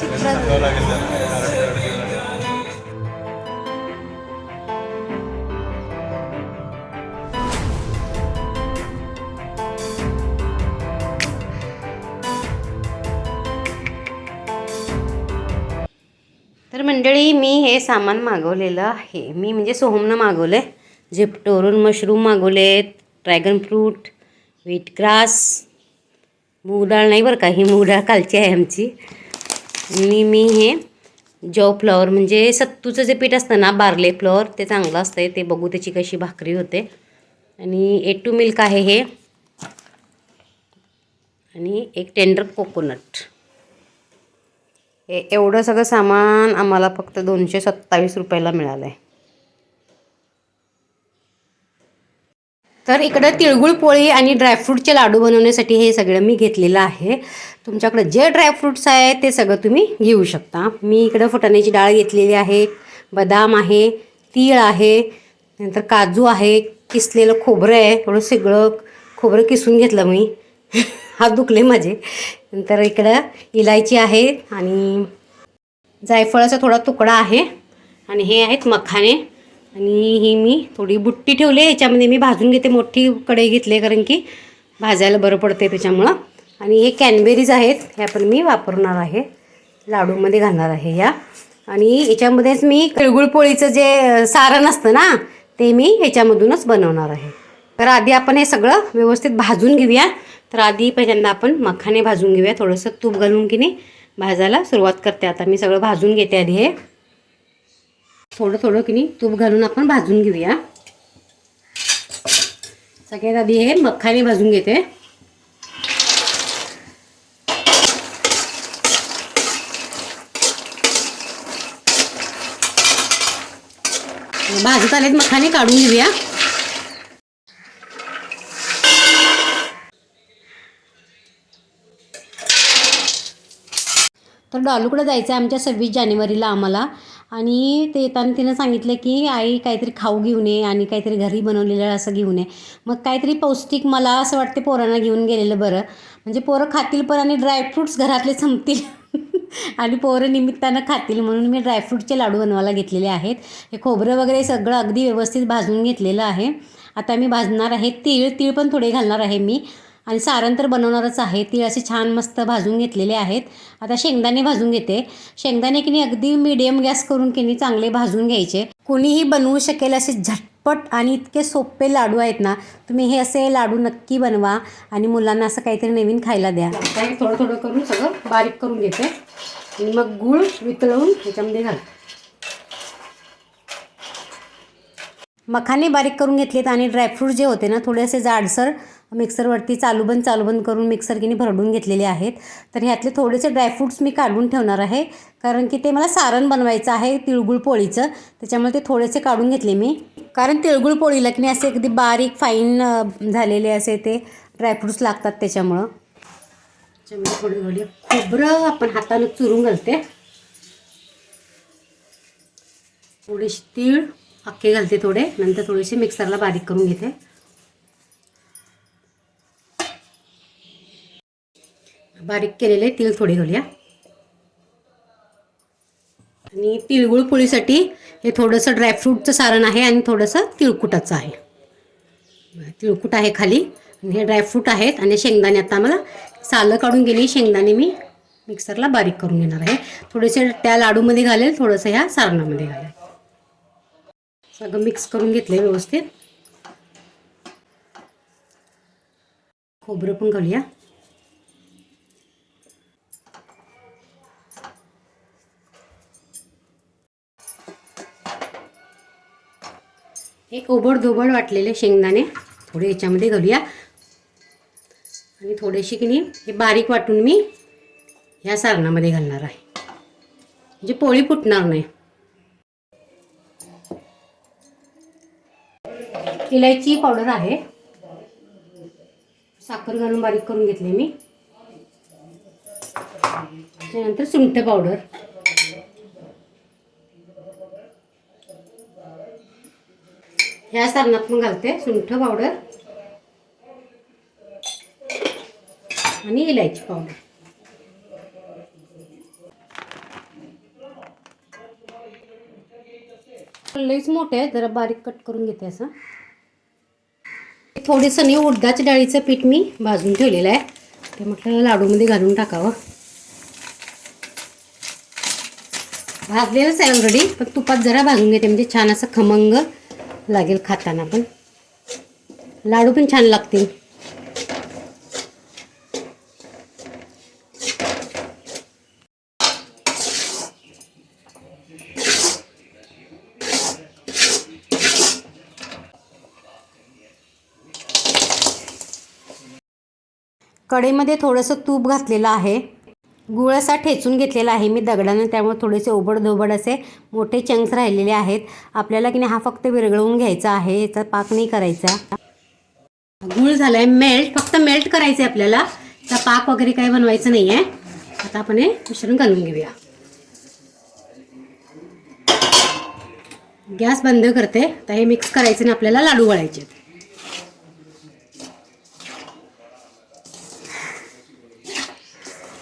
तर मंडळी मी हे सामान मागवलेलं आहे. मी म्हणजे सोहमनं मागवलं आहे झिप्टोरून मशरूम मागवले ड्रॅगन फ्रूट व्हीट ग्रास मूग डाळ नाही बरं का ही मूग डाळ कालची आहे आमची. आणि मी हे जव फ्लॉवर म्हणजे सत्तूचं जे पीठ असतं ना बार्ले फ्लॉवर ते चांगलं असतं ते बघू त्याची कशी भाकरी होते. आणि ए टू मिल्क आहे हे. आणि एक टेंडर कोकोनट. हे एवढं सगळं सामान आम्हाला फक्त दोनशे सत्तावीस रुपयाला मिळालं आहे तर इकडं तिळगुळ पोळी आणि ड्रायफ्रूटचे लाडू बनवण्यासाठी हे सगळं मी घेतलेलं आहे. तुमच्याकडं जे ड्रायफ्रूट्स आहे ते सगळं तुम्ही घेऊ शकता. मी इकडं फुटाण्याची डाळ घेतलेली आहे बदाम आहे तीळ आहे नंतर काजू आहे किसलेलं खोबरं आहे थोडं सगळं खोबरं किसून घेतलं मी. हात दुखले माझे. नंतर इकडं इलायची आहे आणि जायफळाचा थोडा तुकडा आहे आणि हे आहेत मखाने. आणि ही मी थोडी बुट्टी ठेवली आहे याच्यामध्ये मी भाजून घेते मोठी कढई घेतली कारण की भाजायला बरं पडते त्याच्यामुळं. आणि हे कॅनबेरीज आहेत ह्या पण मी वापरणार आहे लाडूमध्ये घालणार आहे या. आणि याच्यामध्येच मी तिळगुळ पोळीचं जे सारण असतं ना ते मी ह्याच्यामधूनच बनवणार आहे. तर आधी आपण हे सगळं व्यवस्थित भाजून घेऊया. तर आधी पहिल्यांदा आपण मखाने भाजून घेऊया थोडंसं तूप घालून की नाही भाजायला सुरुवात करते. आता मी सगळं भाजून घेते आधी हे. थोडं थोडं की नाही तूप घालून आपण भाजून घेऊया. सगळ्यात आधी हे मखाने भाजून घेते. भाजत आलेत मखाने काढून घेऊया. तर डॉलूकडे जायचं आहे आमच्या सव्वीस जानेवारीला आम्हाला. आणि ते येताना तिनं सांगितलं की आई काहीतरी खाऊ घेऊन ये आणि काहीतरी घरी बनवलेलं असं घेऊन ये मग काहीतरी पौष्टिक मला असं वाटते पोरांना घेऊन गेलेलं बरं. म्हणजे पोरं खातील पण आणि ड्रायफ्रूट्स घरातले संपतील. आणि पोरं निमित्तानं खातील म्हणून मी ड्रायफ्रूटचे लाडू बनवायला घेतलेले आहेत. हे खोबरं वगैरे सगळं अगदी व्यवस्थित भाजून घेतलेलं आहे. आता मी भाजणार आहे तीळ तीळ पण थोडे घालणार आहे मी. आणि सारण तर बनवणारच आहे. ती असे छान मस्त भाजून घेतलेले आहेत. आता शेंगदाणे भाजून घेते. शेंगदाणे की अगदी मिडियम गॅस करून की चांगले भाजून घ्यायचे. कोणीही बनवू शकेल असे झटपट आणि इतके सोपे लाडू आहेत ना तुम्ही हे असे लाडू नक्की बनवा आणि मुलांना असं काहीतरी नवीन खायला द्या. काही थोडं थोडं करून सगळं बारीक करून घेते. आणि मग गूळ वितळवून ह्याच्यामध्ये घाल. मखाने बारीक करून घेतलेत आणि ड्रायफ्रूट जे होते ना थोडे असे जाडसर मिक्सरवरती चालू बंद चालू बंद करून मिक्सर किनी भरडून घेतलेले आहेत. तर ह्यातले थोडेसे ड्रायफ्रूट्स मी काढून ठेवणार आहे. कारण की ते मला सारण बनवायचं आहे तिळगुळ पोळीचं. त्याच्यामुळे ते थोडेसे काढून घेतले मी. कारण तिळगुळ पोळीला की नाही असे अगदी बारीक फाईन झालेले असे ते ड्रायफ्रूट्स लागतात त्याच्यामुळं. थोडी थोडी खोबरं आपण हातानं चुरून घालते. थोडेसे तीळ अख्खे घालते थोडे. नंतर थोडेसे मिक्सरला बारीक करून घेते. बारीक केलेले तीळ थोडे घालूया. आणि तिळगुळ पोळीसाठी हे थोडंसं ड्रायफ्रूटचं सारण आहे आणि थोडंसं तिळकुटाचं आहे. तिळकुट आहे खाली. आणि हे ड्रायफ्रूट आहेत आणि शेंगदाणे आता आम्हाला सालं काढून गेली. शेंगदाणे मी मिक्सरला बारीक करून घेणार आहे. थोडेसे त्या लाडूमध्ये घालेल थोडंसं ह्या सारणामध्ये घालेल. सगळं मिक्स करून घेतलं व्यवस्थित. खोबरं पण घालूया. एक ओबडधोबड वाटलेले शेंगदाणे. थोडे याच्यामध्ये घालूया. आणि थोडेशी की नाही हे बारीक वाटून मी ह्या सारणामध्ये घालणार आहे. म्हणजे पोळी फुटणार नाही. इलायची पावडर आहे. साखर घालून बारीक करून घेतले मी. त्यानंतर सुंठ पावडर. या सारणात पण घालते सुंठ पावडर आणि इलायची पावडर लईच मोठे आहे जरा बारीक कट करून घेते असं. थोडेसं नाही उडदाच्या डाळीचं पीठ मी भाजून ठेवलेलं आहे. ते म्हटलं लाडूमध्ये घालून टाकावं. भाजलेलंच आहे ऑलरेडी पण तुपात जरा भाजून घेते म्हणजे छान असं खमंग लागेल खाताना पण. लाडू पण छान लागतील. कढईमध्ये थोडंसं तूप घातलेलं आहे. गुळ असा ठेचून घेतलेला आहे मी दगडानं त्यामुळे थोडेसे ओबड धोबड असे मोठे चंक्स राहिलेले आहेत. आपल्याला की नाही हा फक्त विरघळवून घ्यायचा आहे याचा पाक नाही करायचा. गुळ झालाय मेल्ट फक्त मेल्ट करायचं आहे आपल्याला. त्याचा पाक वगैरे काही बनवायचं नाही आहे आता आपण हे मिश्रण घालून घेऊया. गॅस बंद करते. आता हे मिक्स करायचं आणि आपल्याला लाडू वळायचे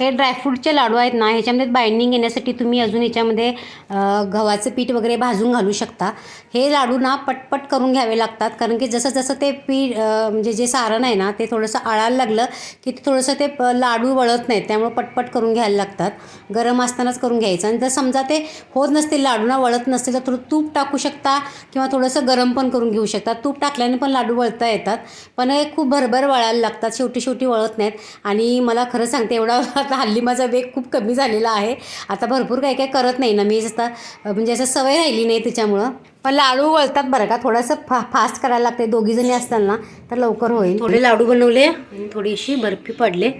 हे ड्रायफ्रूटचे लाडू आहेत ना ह्याच्यामध्ये बाइंडिंग येण्यासाठी तुम्ही अजून याच्यामध्ये गव्हाचं पीठ वगैरे भाजून घालू शकता. हे लाडू ना पटपट करून घ्यावे लागतात कारण की जसं जसं ते पीठ म्हणजे जे सारण आहे ना ते थोडंसं आळायला लागलं की ते थोडंसं ते लाडू वळत नाहीत त्यामुळे पटपट करून घ्यायला लागतात. गरम असतानाच करून घ्यायचं. आणि जर समजा ते होत नसतील लाडूना वळत नसतील तर थोडं तूप टाकू शकता किंवा थोडंसं गरम पण करून घेऊ शकता. तूप टाकल्याने पण लाडू वळता येतात पण हे खूप भरभर वळायला लागतात शेवटी शेवटी वळत नाहीत. आणि मला खरं सांगते एवढा आता हल्ली माझा वेग खूप कमी झालेला आहे. आता भरपूर काही काही करत नाही ना मी जसं म्हणजे असं सवय राहिली नाही त्याच्यामुळं पण लाडू वळतात बरं का थोडंसं फा फास्ट करायला लागते. दोघी जणी ना तर लवकर होईल. थोडे लाडू बनवले आणि थोडीशी बर्फी पडले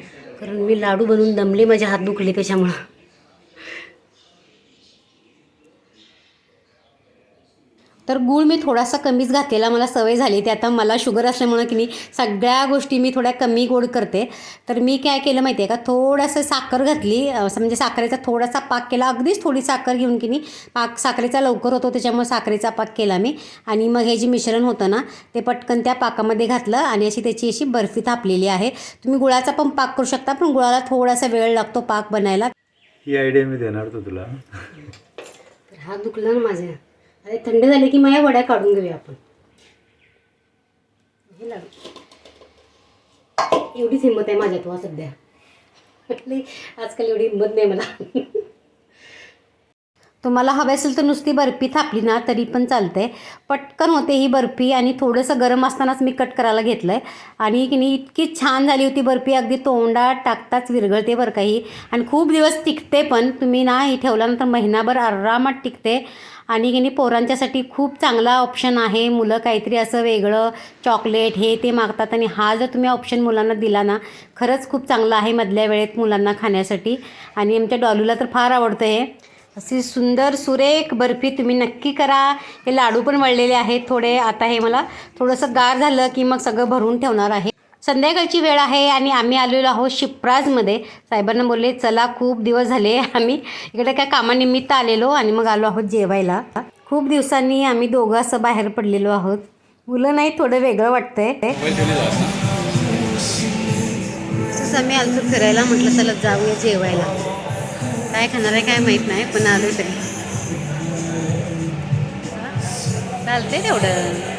कारण मी लाडू बनवून दमले माझे हात दुखले त्याच्यामुळं. तर गूळ मी थोडासा कमीच घातलेला मला सवय झाली ते. आता मला शुगर असल्यामुळं की नाही सगळ्या गोष्टी मी थोड्या कमी गोड करते. तर मी काय केलं माहिती आहे का थोडंसं साखर घातली. असं म्हणजे साखरेचा थोडासा पाक केला. अगदीच थोडी साखर घेऊन की नाही पाक साखरेचा लवकर होतो त्याच्यामुळे साखरेचा पाक केला मी. आणि मग हे जे मिश्रण होतं ना ते पटकन त्या पाकामध्ये घातलं आणि अशी त्याची अशी बर्फी थापलेली आहे. तुम्ही गुळाचा पण पाक करू शकता पण गुळाला थोडासा वेळ लागतो पाक बनायला. ही आयडिया मी देणार होतो तुला. तर हात दुखला ना माझे आणि थंड झाले की माझ्या वड्या काढून घेऊया आपण. हे लाडू एवढीच हिंमत आहे माझ्यात वा सध्या. म्हटली आजकाल एवढी हिंमत नाही मला. तुम्हाला हवे असेल तर नुसती बर्फी थापली ना तरी पण चालते पटकन होते ही बर्फी आणि थोडंसं गरम असतानाच मी कट करायला घेतलं आहे आणि की नाही इतकी छान झाली होती बर्फी अगदी तोंडात टाकताच विरघळते बरं काही आणि खूप दिवस टिकते पण तुम्ही ना ही ठेवल्यानंतर महिनाभर आरामात टिकते. आणि की नाही पोरांच्यासाठी खूप चांगला ऑप्शन आहे. मुलं काहीतरी असं वेगळं चॉकलेट हे ते मागतात आणि हा जर तुम्ही ऑप्शन मुलांना दिला ना खरंच खूप चांगला आहे मधल्या वेळेत मुलांना खाण्यासाठी. आणि आमच्या डॉलूला तर फार आवडतं हे अशी सुंदर सुरेख बर्फी तुम्ही नक्की करा. हे लाडू पण वळलेले आहेत थोडे. आता हे मला थोडंसं गार झालं की मग सगळं भरून ठेवणार आहे. संध्याकाळची वेळ आहे आणि आम्ही आलेलो आहोत शिप्राजमध्ये. साहेबांना बोलले चला खूप दिवस झाले आम्ही इकडे काय कामानिमित्त आलेलो आणि मग आलो आहोत जेवायला. खूप दिवसांनी आम्ही दोघं असं बाहेर पडलेलो आहोत. मुलं नाही थोडं वेगळं वाटतंय. तसंच आम्ही आलो फिरायला म्हटलं चला जाऊया जेवायला. काय खाणार आहे काय माहीत नाही पण आलो तरी. चालते तेवढं.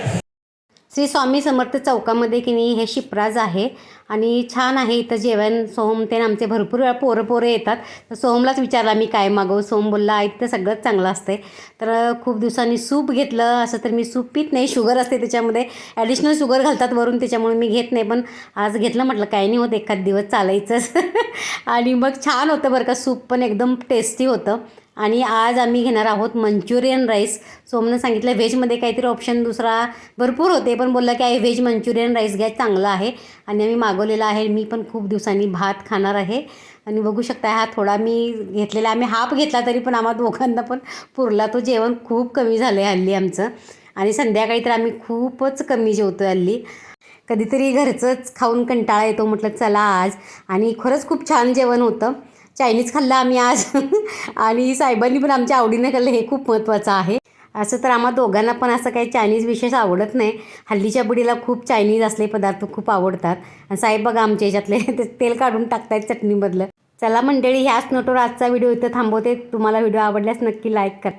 श्री स्वामी समर्थ चौकामध्ये की नाही हे शिप्राज आहे आणि छान आहे इथं जेवण. सोहम ते आमचे भरपूर वेळा पोरं पोरं येतात. तर सोहमलाच विचारला मी काय मागवू. सोहम बोलला आई तर सगळंच चांगलं असते तर खूप दिवसांनी सूप घेतलं. असं तर मी सूप पित नाही. शुगर असते त्याच्यामध्ये. ॲडिशनल शुगर घालतात वरून त्याच्यामुळे मी घेत नाही. पण आज घेतलं म्हटलं काय नाही होत एखाद दिवस चालायचंच. आणि मग छान होतं बरं का सूप पण एकदम टेस्टी होतं. आणि आज आम्ही घेणार आहोत मंचुरियन राईस. सोमनं सांगितलं व्हेजमध्ये काहीतरी ऑप्शन दुसरा भरपूर होते पण बोललं की आहे व्हेज मंचुरियन राईस घ्या चांगला आहे. आणि आम्ही मागवलेला आहे मी पण खूप दिवसांनी भात खाणार आहे. आणि बघू शकता हा थोडा मी घेतलेला आम्ही हाफ घेतला तरी पण आम्हा दोघांना पण पुरला तो जेवण खूप कमी झालं आहे हल्ली आमचं. आणि संध्याकाळी तर आम्ही खूपच कमी जेवतो हल्ली. कधीतरी घरचंच खाऊन कंटाळा येतो म्हटलं चला आज. आणि खरंच खूप छान जेवण होतं. चायनीज खाल्ला आम्ही आज. आणि साहेबांनी पण आमच्या आवडीने खाल्लं हे खूप महत्त्वाचं आहे. असं तर आम्हा दोघांना पण असं काही चायनीज विशेष आवडत नाही. हल्लीच्या बुडीला खूप चायनीज असले पदार्थ खूप आवडतात. आणि साहेब बघा आमच्या याच्यातले ते तेल काढून टाकतायत चटणीमधलं. चला मंडळी ह्याच नोटवर आजचा व्हिडिओ इथं थांबवते. तुम्हाला व्हिडिओ आवडल्यास नक्की लाईक करा.